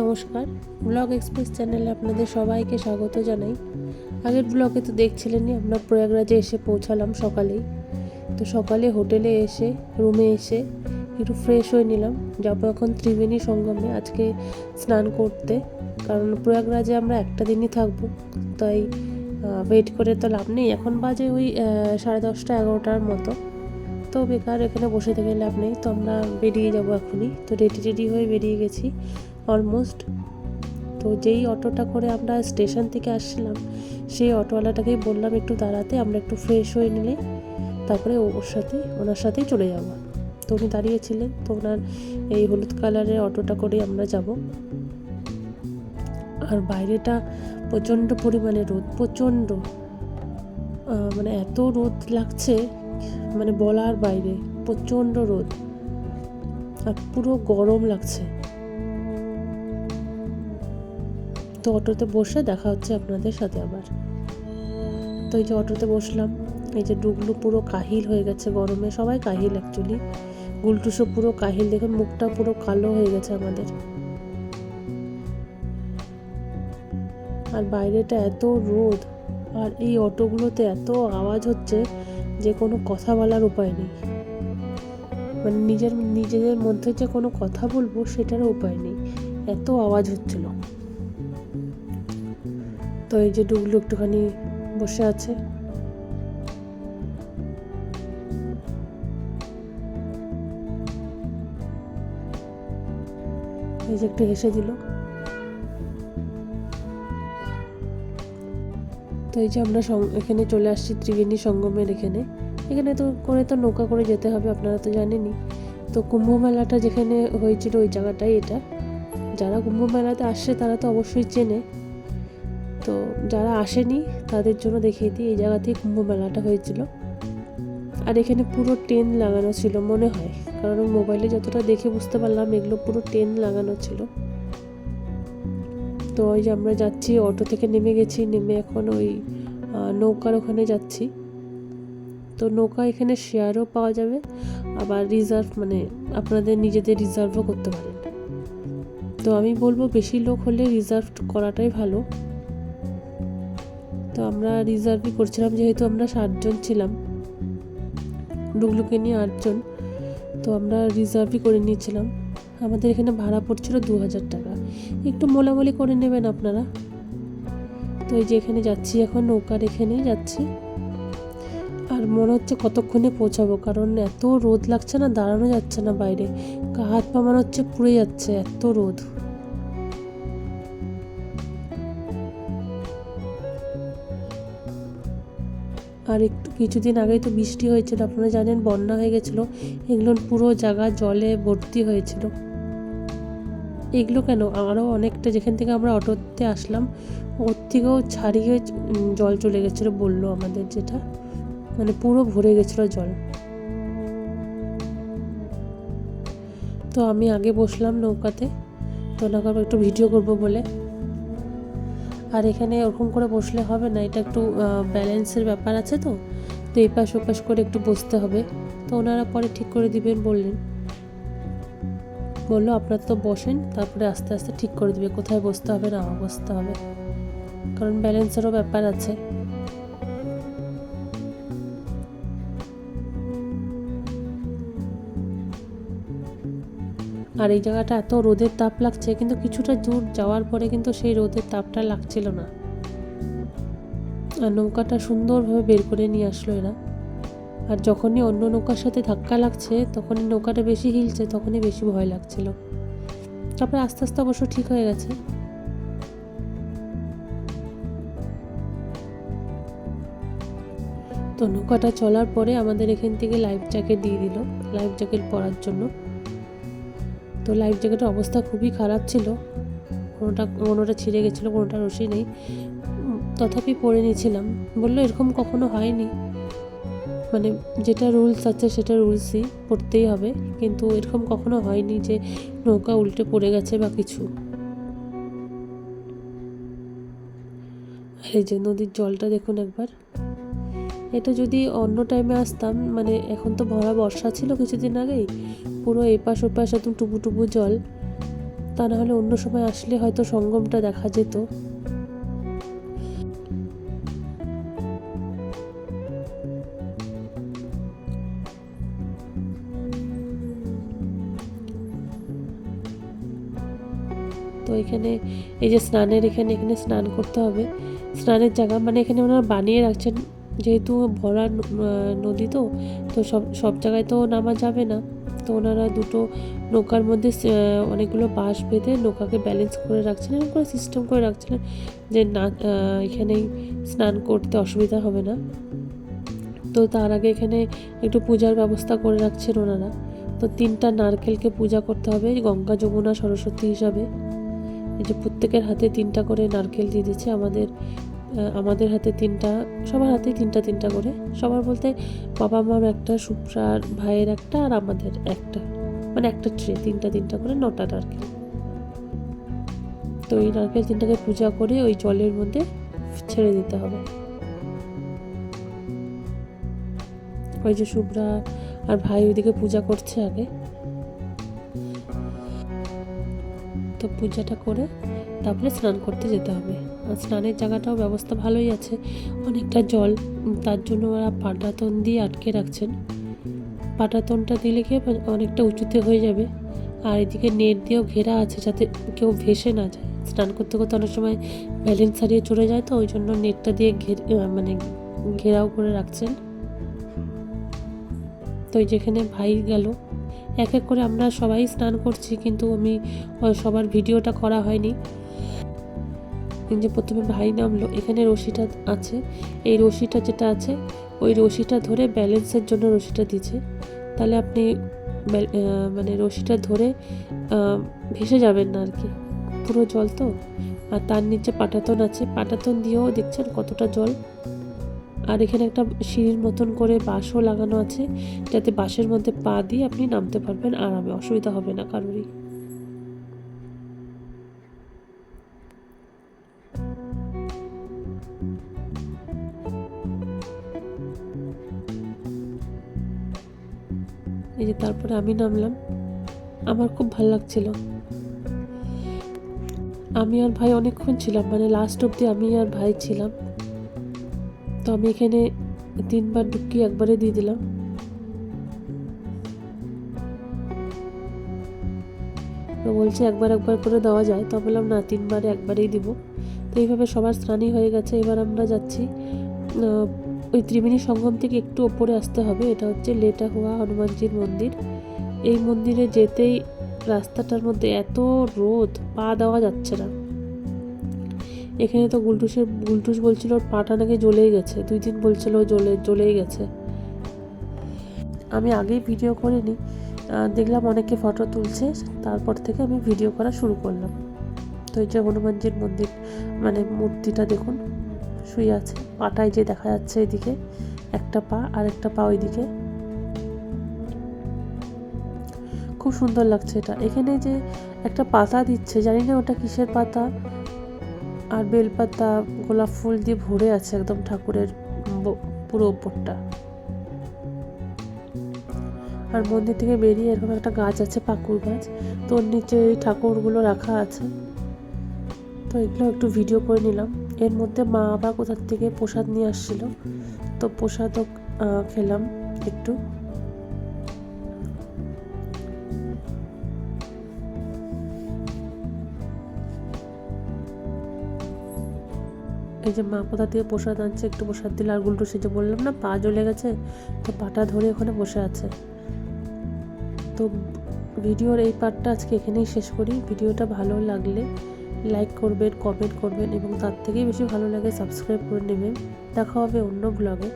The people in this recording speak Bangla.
নমস্কার। ব্লগ এক্সপ্রেস চ্যানেলে আপনাদের সবাইকে স্বাগত জানাই। আগের ব্লগে তো দেখছিলেনই, আমরা প্রয়াগরাজে এসে পৌঁছালাম সকালেই। তো সকালে হোটেলে এসে, রুমে এসে একটু ফ্রেশ হয়ে নিলাম। যাব এখন ত্রিবেণী সঙ্গমে আজকে স্নান করতে। কারণ প্রয়াগরাজে আমরা একটা দিনই থাকব, তাই ওয়েট করে তো লাভ নেই। এখন বাজে ওই সাড়ে দশটা এগারোটার মতো। তো বেকার এখানে বসে থেকে লাভ নেই। তো আমরা বেরিয়ে যাব এখনই। তো রেডি রেডি হয়ে বেরিয়ে গেছি। অলমোস্ট তো যেই অটোটা করে আমরা স্টেশন থেকে আসছিলাম, সেই অটোওয়ালাটাকেই বললাম, একটু দাঁড়াতে, আমরা একটু ফ্রেশ হয়ে নিলে তারপরে ওর সাথে, ওনার সাথেই চলে যাব। তো উনি দাঁড়িয়েছিলেন, তো ওনার এই হলুদ কালারের অটোটা করেই আমরা যাব। আর বাইরেটা প্রচণ্ড পরিমাণে রোদ, প্রচণ্ড। মানে এত রোদ লাগছে মানে বলার বাইরে, প্রচণ্ড রোদ। আর পুরো গরম লাগছে। তো অটোতে বসে দেখা হচ্ছে আপনাদের সাথে আবার। তো এই যে অটোতে বসলাম, এই যে ডুগলু পুরো কাহিল হয়ে গেছে গরমে, সবাই কাহিল অ্যাকচুয়ালি গুলটুসো পুরো কাহিল, দেখুন মুখটা পুরো কালো হয়ে গেছে আমাদের। আর বাইরেটা এত রোদ, আর এই অটোগুলোতে এত আওয়াজ হচ্ছে যে কোনো কথা বলার উপায় নেই। মানে নিজের, নিজেদের মধ্যে যে কোনো কথা বলব সেটারও উপায় নেই। এত আওয়াজ হচ্ছিল। তো এই যে ডুগলু একটুখানি বসে আছে। এই যে একটু হেসে দিল। তো এই যে আমরা এখানে চলে আসছি ত্রিবেণী সঙ্গমের এখানে। এখানে তো করে তো নৌকা করে যেতে হবে, আপনারা তো জানেনই। তো কুম্ভ মেলাটা যেখানে হয়েছিল ওই জায়গাটাই এটা। যারা কুম্ভ মেলাতে আসছে তারা তো অবশ্যই চেনে। তো যারা আসেনি, তাদের জন্য দেখিয়ে দিই, এই জায়গাতেই কুম্ভ মেলাটা হয়েছিল। আর এখানে পুরো টেন লাগানো ছিল মনে হয়। কারণ মোবাইলে যতটা দেখে বুঝতে পারলাম, এগুলো পুরো টেন লাগানো ছিল। তো ওই যে আমরা যাচ্ছি, অটো থেকে নেমে গেছি, নেমে এখন ওই নৌকার ওখানে যাচ্ছি। তো নৌকা এখানে শেয়ারও পাওয়া যাবে, আবার রিজার্ভ মানে আপনাদের নিজেদের রিজার্ভও করতে পারেন। তো আমি বলব বেশি লোক হলে রিজার্ভ করাটাই ভালো। তো আমরা রিজার্ভই করছিলাম, যেহেতু আমরা সাতজন ছিলাম, ডুগলুকে নিয়ে আটজন, তো আমরা রিজার্ভই করে নিয়েছিলাম। আমাদের এখানে ভাড়া পড়ছিল দু হাজার টাকা। একটু মোলামুলি করে নেবেন আপনারা। তো এই যে এখানে যাচ্ছি এখন, নৌকার এখানেই যাচ্ছি। আর মনে হচ্ছে কতক্ষণে পৌঁছাবো, কারণ এত রোদ লাগছে না, দাঁড়ানো যাচ্ছে না বাইরে। গা হাত পা মনে হচ্ছে পুড়ে যাচ্ছে, এত রোদ। আর একটু কিছুদিন আগেই তো বৃষ্টি হয়েছিল, আপনারা জানেন বন্যা হয়ে গেছিল, এগুলো পুরো জায়গা জলে ভর্তি হয়েছিল। এগুলো কেন? আরও অনেকটা যেখান থেকে আমরা অটোতে আসলাম, ওর থেকেও ছাড়িয়ে জল চলে গেছিল বলল আমাদের যেটা মানে পুরো ভরে গেছিল জল। তো আমি আগে বসলাম নৌকাতে, তো ওনাকে একটু ভিডিও করব বলে। আর এখানে ওরকম করে বসলে হবে না, এটা একটু ব্যালেন্সের ব্যাপার আছে তো তো এপাশ পাশ ওপাশ করে একটু বসতে হবে। তো ওনারা পরে ঠিক করে দিবেন বললেন। বলল, আপনারা তো বসেন, তারপরে আস্তে আস্তে ঠিক করে দিবে, কোথায় বসতে হবে, না বসতে হবে। কারণ ব্যালেন্সেরও ব্যাপার আছে। আর এই জায়গাটা এত রোদের তাপ লাগছে, কিন্তু কিছুটা দূর যাওয়ার পরে কিন্তু সেই রোদের তাপটা লাগছিল না। আর নৌকাটা সুন্দরভাবে বের করে নিয়ে আসলো এরা। আর যখনই অন্য নৌকার সাথে ধাক্কা লাগছে, তখনই নৌকাটা বেশি হিলছে, তখনই বেশি ভয় লাগছিল। তারপরে আস্তে আস্তে অবশ্য ঠিক হয়ে গেছে। তো নৌকাটা চলার পরে আমাদের এখান থেকে লাইফ জ্যাকেট দিয়ে দিল, লাইফ জ্যাকেট পরার জন্য। তো লাইফ জ্যাকেটের অবস্থা খুবই খারাপ ছিল। কোনোটা কোনোটা ছিঁড়ে গেছিল, কোনোটা রশি নেই। তথাপি পরে নিয়েছিলাম। বলল, এরকম কখনো হয়নি। মানে যেটা রুলস আছে, সেটা রুলসই পড়তেই হবে। কিন্তু এরকম কখনো হয়নি যে নৌকা উল্টে পড়ে গেছে বা কিছু। এই যে নদীর জলটা দেখুন একবার। এটা যদি অন্য টাইমে আসতাম মানে এখন তো ভরা বর্ষা ছিল কিছুদিন আগেই পুরো এপাশ ওপাশ একদম টুপু টুপু জল, তা না হলে অন্য সময় আসলে হয়তো সঙ্গমটা দেখা যেত। তো এখানে, এই যে স্নানের এখানে এখানে স্নান করতে হবে। স্নানের জায়গা মানে এখানে ওনারা বানিয়ে রাখছেন, যেহেতু ভরা নদী তো তো সব সব জায়গায় তো নামা যাবে না। তো ওনারা দুটো নৌকার মধ্যে অনেকগুলো বাঁশ বেঁধে নৌকাকে ব্যালেন্স করে রাখছেন এরকম করে সিস্টেম করে রাখছিলেন যে না আহ, এখানেই স্নান করতে অসুবিধা হবে না। তো তার আগে এখানে একটু পূজার ব্যবস্থা করে রাখছেন ওনারা। তো তিনটা নারকেলকে পূজা করতে হবে গঙ্গা যমুনা সরস্বতী হিসাবে। এই যে প্রত্যেকের হাতে তিনটা করে নারকেল দিয়ে দিচ্ছে আমাদের আমাদের হাতে তিনটা, সবার হাতেই তিনটা তিনটা করে। সবার বলতে বাবা মার একটা, সুপ্রার ভাইয়ের একটা আর আমাদের একটা। মানে একটা ট্রে, তিনটা তিনটা করে, নটা নারকেল। তো এই নারকেল তিনটাকে পূজা করে ওই জলের মধ্যে ছেড়ে দিতে হবে। ওই যে শুভ্রা আর ভাই ওইদিকে পূজা করছে আগে। তো পূজাটা করে তারপরে স্নান করতে যেতে হবে। আর স্নানের জায়গাটাও ব্যবস্থা ভালোই আছে। অনেকটা জল তার জন্য ওরা পাটাতন দিয়ে আটকে রাখছেন। পাটাতনটা দিলে কি অনেকটা উঁচুতে হয়ে যাবে। আর এদিকে নেট দিয়েও ঘেরা আছে যাতে কেউ ভেসে না যায়। স্নান করতে করতে অনেক সময় ব্যালেন্স হারিয়ে চলে যায় তো, ওই জন্য নেটটা দিয়ে ঘের মানে ঘেরাও করে রাখছেন। তো যেখানে ভাই গেল, এক এক করে আমরা সবাই স্নান করছি, কিন্তু আমি সবার ভিডিওটা করা হয়নি। যে প্রথমে ভাই নামলো, এখানে রশিটা আছে। এই রশিটা যেটা আছে, ওই রশিটা ধরে ব্যালেন্সের জন্য রশিটা দিচ্ছে তাহলে আপনি মানে রশিটা ধরে ভেসে যাবেন না আর কি। পুরো জল তো? আর তার নিচে পাটাতন আছে। পাটাতন দিয়েও দেখছেন কতটা জল? আর এখানে একটা সিঁড়ির মতন করে বাঁশও লাগানো আছে, যাতে বাঁশের মধ্যে পা দিয়ে আপনি নামতে পারবেন আরামে। অসুবিধা হবে না কারোরই। এই যে তারপরে আমি নামলাম। আমার খুব ভালো লাগছিল। আমি আর ভাই অনেকক্ষণ ছিলাম মানে লাস্ট অবধি আমি আর ভাই ছিলাম। তো আমি এখানে তিনবার ডুবকি একবারে দিয়ে দিলাম। তো বলছে একবার একবার করে দেওয়া যায়, তো বললাম, না, তিনবারে একবারেই দিব। তো এইভাবে সবার স্নানই হয়ে গেছে। এবার আমরা যাচ্ছি ওই ত্রিবেণী সঙ্গম থেকে একটু ওপরে আসতে হবে। এটা হচ্ছে লেটা হুয়া হনুমানজির মন্দির। এই মন্দিরে যেতেই রাস্তাটার মধ্যে এত রোদ, পা দেওয়া যাচ্ছে না। এখানে তো গুলটুসের, গুলটুস বলছিল পাটা নাকি জ্বলেই গেছে। দুই দিন বলছিল জ্বলে, জ্বলেই গেছে। আমি আগেই ভিডিও করিনি। দেখলাম অনেকে ফটো তুলছে, তারপর থেকে আমি ভিডিও করা শুরু করলাম। তো এই যে হনুমানজির মন্দির মানে মূর্তিটা দেখুন, শুয়ে আছে। পাটায় যে দেখা যাচ্ছে এদিকে, একটা পা আর একটা পা ওইদিকে। খুব সুন্দর লাগছে এটা। এখানে যে একটা পাতা দিচ্ছে, জানি না ওটা কিসের পাতা, আর বেলপাতা, গোলাপ ফুল দিয়ে ভরে আছে একদম ঠাকুরের পুরো ওপরটা আর মন্দির থেকে বেরিয়ে এরকম একটা গাছ আছে পাকুর গাছ। তো ওর নিচে এই ঠাকুরগুলো রাখা আছে। তো এগুলো একটু ভিডিও করে নিলাম। এর মধ্যে মা আবার কোথার থেকে প্রসাদ নিয়ে আসছিল? তো প্রসাদও খেলাম একটু। এই যে মা কোথা থেকে প্রসাদ আনছে, একটু প্রসাদ দিলে আর গুলটু সে যে বললাম, না, পা জ্বলে গেছে, তো পাটা ধরে ওখানে বসে আছে। তো ভিডিওর এই পার্টটা আজকে এখানেই শেষ করি। ভিডিওটা ভালো লাগলে লাইক করবেন কমেন্ট করবেন এবং তার থেকেই বেশি ভালো লাগে সাবস্ক্রাইব করে নেবেন। দেখা হবে অন্য ব্লগে